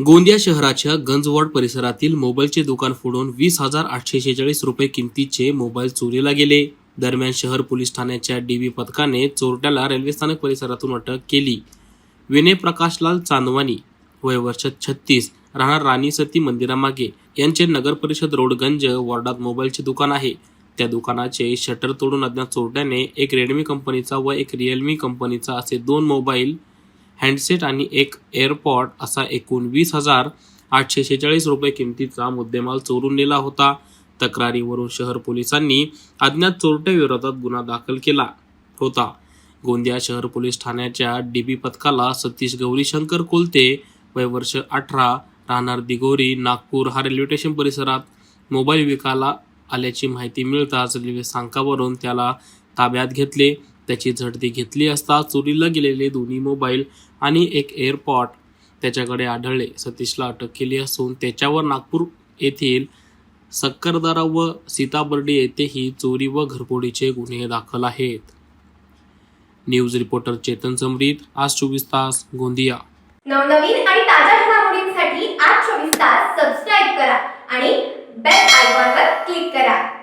गोंदिया शहराच्या गंजवॉर्ड परिसरातील मोबाईलचे दुकान फोडून वीस हजार आठशे शेहेचाळीस रुपये किमतीचे मोबाईल चोरीला गेले. दरम्यान शहर पोलीस ठाण्याच्या डीबी पथकाने चोरट्याला रेल्वे स्थानक परिसरातून अटक केली. विनय प्रकाशलाल चांदवानी वय वर्ष छत्तीस राहणार राणी सती मंदिरामागे. यांचे नगर परिषद रोडगंज वॉर्डात मोबाईलचे दुकान आहे. त्या दुकानाचे शटर तोडून अज्ञात चोरट्याने एक रेडमी कंपनीचा व एक रिअलमी कंपनीचा असे दोन मोबाईल हँडसेट आणि एक एअरपॉड असा एकूण वीस हजार आठशे शेहेचाळीस रुपये किमतीचा मुद्देमाल चोरून नेला होता. तक्रारीवरून शहर पोलिसांनी अज्ञात चोरट्याविरोधात गुन्हा दाखल केला होता. गोंदिया शहर पोलीस ठाण्याच्या डीबी पथकाला सतीश गौरीशंकर कोलते वय वर्ष अठरा राहणार दिगोरी नागपूर हा रेल्वे स्टेशन परिसरात मोबाईल विकायला आल्याची माहिती मिळताच रेल्वे स्थानकावरून त्याला ताब्यात घेतले. त्याची झडती घेतली असता चोरीला गेलेले दोन्ही मोबाईल आणि एक एअरपॉट त्याच्याकडे आढळले. सतीशला अटक केली असून त्याच्यावर नागपूर येथील सक्करदरा व सीताबर्डी येथेही चोरी व घरफोडीचे गुन्हे दाखल आहेत. न्यूज रिपोर्टर चेतन समरीत आज चोवीस तास गोंदिया. नवनवीन आणि ताज्या घडामोडींसाठी आज चोवीस तास सबस्क्राईब करा आणि बेल आयकॉनवर क्लिक करा.